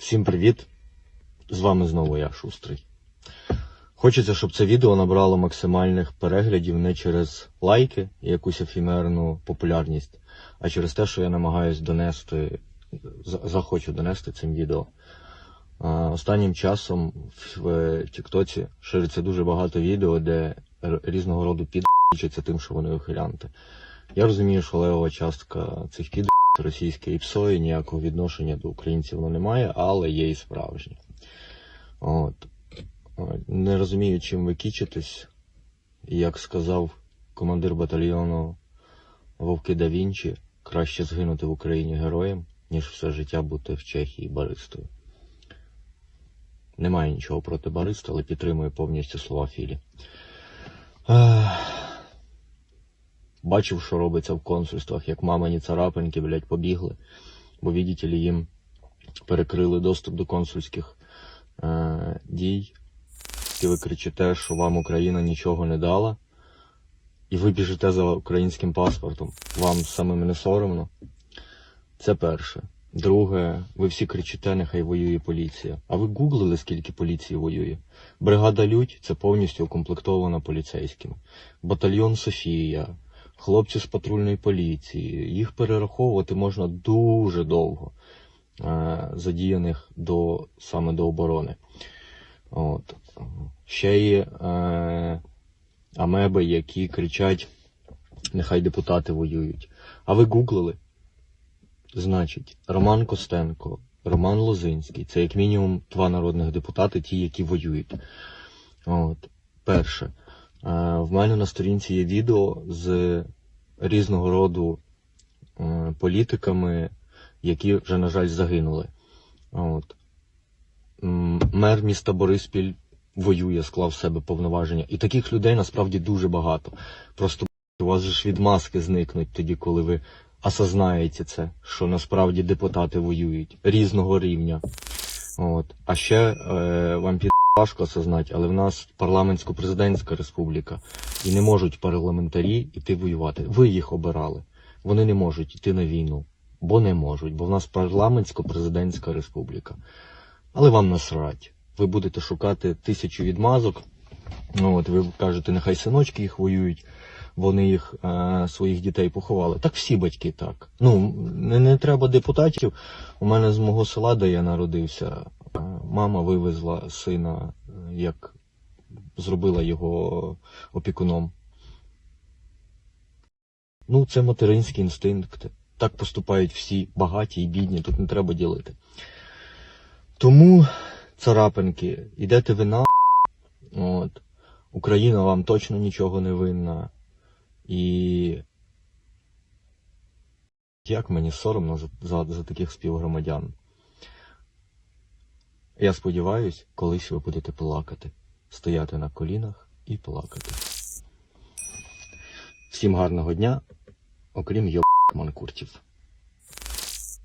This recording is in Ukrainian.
Всім привіт! З вами знову я, Шустрий. Хочеться, щоб це відео набрало максимальних переглядів не через лайки і якусь ефімерну популярність, а через те, що я намагаюсь донести, захочу донести цим відео. Останнім часом в Тіктоці шириться дуже багато відео, де різного роду підчаться тим, що вони ухилянти. Я розумію, що левова частка цих під російське ІПСО і ніякого відношення до українців воно не має, але є і справжні. От. От. Не розумію, чим ви кічитесь. Як сказав командир батальйону Вовки да Вінчі, краще згинути в Україні героєм, ніж все життя бути в Чехії баристою. Немає нічого проти бариста, але підтримую повністю слова Філі. Бачив, що робиться в консульствах, як мамині царапинки, блядь, побігли, бо, видите ли, їм перекрили доступ до консульських е, дій. І ви кричите, що вам Україна нічого не дала, і ви біжите за українським паспортом. Вам самим не соромно. Це перше. Друге, ви всі кричите, нехай воює поліція. А ви гуглили, скільки поліції воює? Бригада Людь це повністю укомплектована поліцейськими. Батальйон Софія, хлопці з патрульної поліції. Їх перераховувати можна дуже довго, е, задіяних до, саме до оборони. От. Ще є е, амеби, які кричать, нехай депутати воюють. А ви гуглили? Значить, Роман Костенко, Роман Лозинський це як мінімум два народних депутати, ті, які воюють. От. Перше. Е, В мене на сторінці є відео з різного роду е, політиками, які вже, на жаль, загинули. От. Мер міста Бориспіль воює, склав в себе повноваження. І таких людей насправді дуже багато. Просто у вас ж відмазки зникнуть тоді, коли ви осознаєте це, що насправді депутати воюють різного рівня. От. А ще е, вам під важко осознати, але в нас парламентсько-президентська республіка, і не можуть парламентарі йти воювати. Ви їх обирали. Вони не можуть йти на війну, бо не можуть, бо в нас парламентсько-президентська республіка. Але вам насрать. Ви будете шукати тисячу відмазок. Ну от ви кажете, нехай синочки їх воюють, вони їх е, своїх дітей поховали. Так всі батьки так. Ну не, не треба депутатів. У мене з мого села, де я народився, мама вивезла сина, е, як зробила його опікуном. Ну, це материнський інстинкт. Так поступають всі багаті і бідні, тут не треба ділити. Тому, царапинки, ідете ви на от. Україна вам точно нічого не винна. І як мені соромно за, за, за таких співгромадян. Я сподіваюсь, колись ви будете плакати, стояти на колінах і плакати. Всім гарного дня, окрім йоб манкуртів.